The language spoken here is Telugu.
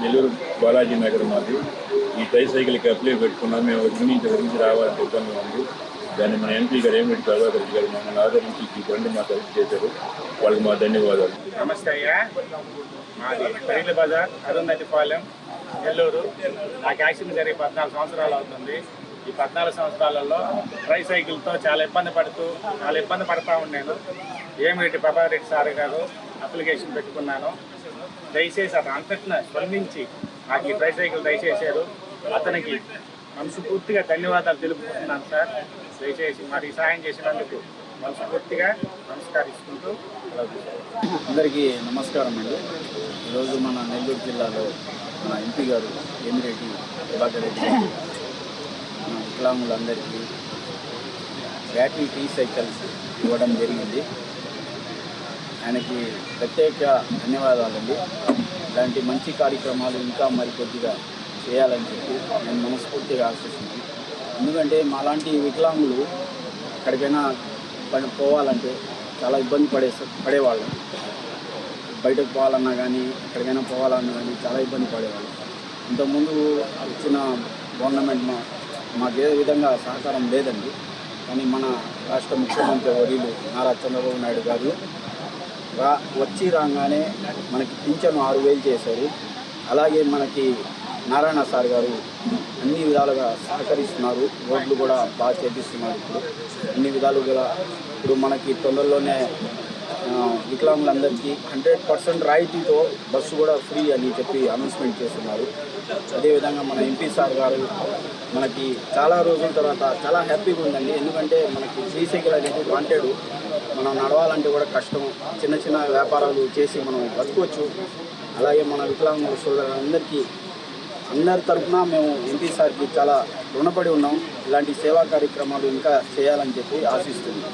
నెల్లూరు బాలాజీ నగర్ మాది. ఈ ట్రై సైకిల్కి అప్లై పెట్టుకున్నాం. మేము ఒకటి నుంచి నుంచి రావాలంటే ఇబ్బంది ఉంది. దాన్ని మన ఎంపీ గారు ఏమిటి ప్రభాకర్ రెడ్డి గారు మమ్మల్ని ఆదరించి ఈ బండి మాకు హెల్ప్ చేశారు. వాళ్ళకి మా ధన్యవాదాలు. నమస్తే అయ్యా. మాది పెరిగిల బజార్ అరుంధతిపాలెం నెల్లూరు. నాకు యాక్సిడెంట్ జరిగి పద్నాలుగు సంవత్సరాలు అవుతుంది. ఈ పద్నాలుగు సంవత్సరాలలో ట్రై సైకిల్తో చాలా ఇబ్బంది పడుతూ చాలా ఇబ్బంది పడతా ఉన్నాను. ఏమిటి ప్రభాకర్ రెడ్డి సార్ గారు? అప్లికేషన్ పెట్టుకున్నాను. దయచేసి అతను అంతటిన స్పందించి నాకు ఈ ట్రైసైకిల్ దయచేశారు. అతనికి మనస్ఫూర్తిగా ధన్యవాదాలు తెలుపుకుంటున్నాను సార్. దయచేసి మరి సహాయం చేసినందుకు మనస్ఫూర్తిగా నమస్కరిస్తుంటూ అందరికీ నమస్కారం అండి. ఈరోజు మన నెల్లూరు జిల్లాలో మన ఎంపీ గారు ఎమిరెడ్డి ప్రభాకర్ రెడ్డి మన వికలాంగులందరికీ బ్యాటరీ టీ సైకిల్స్ ఇవ్వడం జరిగింది. ఆయనకి ప్రత్యేక ధన్యవాదాలండి ఇలాంటి మంచి కార్యక్రమాలు ఇంకా మరికొద్దిగా చేయాలని చెప్పి నేను మనస్ఫూర్తిగా ఆశిస్తున్నాను. ఎందుకంటే మాలాంటి వికలాంగులు ఎక్కడికైనా పని పోవాలంటే చాలా ఇబ్బంది పడే పడేవాళ్ళు. బయటకు పోవాలన్నా కానీ ఎక్కడికైనా పోవాలన్నా కానీ చాలా ఇబ్బంది పడేవాళ్ళు. ఇంతకుముందు వచ్చిన గవర్నమెంట్ మా మాకు ఏ విధంగా సహకారం లేదండి. కానీ మన రాష్ట్ర ముఖ్యమంత్రి వర్యులు నారా చంద్రబాబు నాయుడు గారు రా వచ్చి రాగానే మనకి పింఛను ఆరు వేలు చేశారు. అలాగే మనకి నారాయణ సార్ గారు అన్ని విధాలుగా సహకరిస్తున్నారు. రోడ్లు కూడా బాగా చేపిస్తున్నారు ఇప్పుడు. అన్ని విధాలుగా ఇప్పుడు మనకి తొందరలోనే వికలాంగులందరికీ హండ్రెడ్ పర్సెంట్ రాయితీతో బస్సు కూడా ఫ్రీ అని చెప్పి అనౌన్స్మెంట్ చేస్తున్నారు. అదేవిధంగా మన ఎంపీ సార్ గారు మనకి చాలా రోజుల తర్వాత చాలా హ్యాపీగా ఉందండి. ఎందుకంటే మనకి ఫ్రీ అనేది వాంటెడ్ మనం నడవాలంటే కూడా కష్టం. చిన్న చిన్న వ్యాపారాలు చేసి మనం బతుకోవచ్చు అలాగే మన వికలాంగుల సోదరులందరికీ అందరి తరఫున మేము ఎంపీ సార్కి చాలా రుణపడి ఉన్నాం. ఇలాంటి సేవా కార్యక్రమాలు ఇంకా చేయాలని చెప్పి ఆశిస్తున్నాం.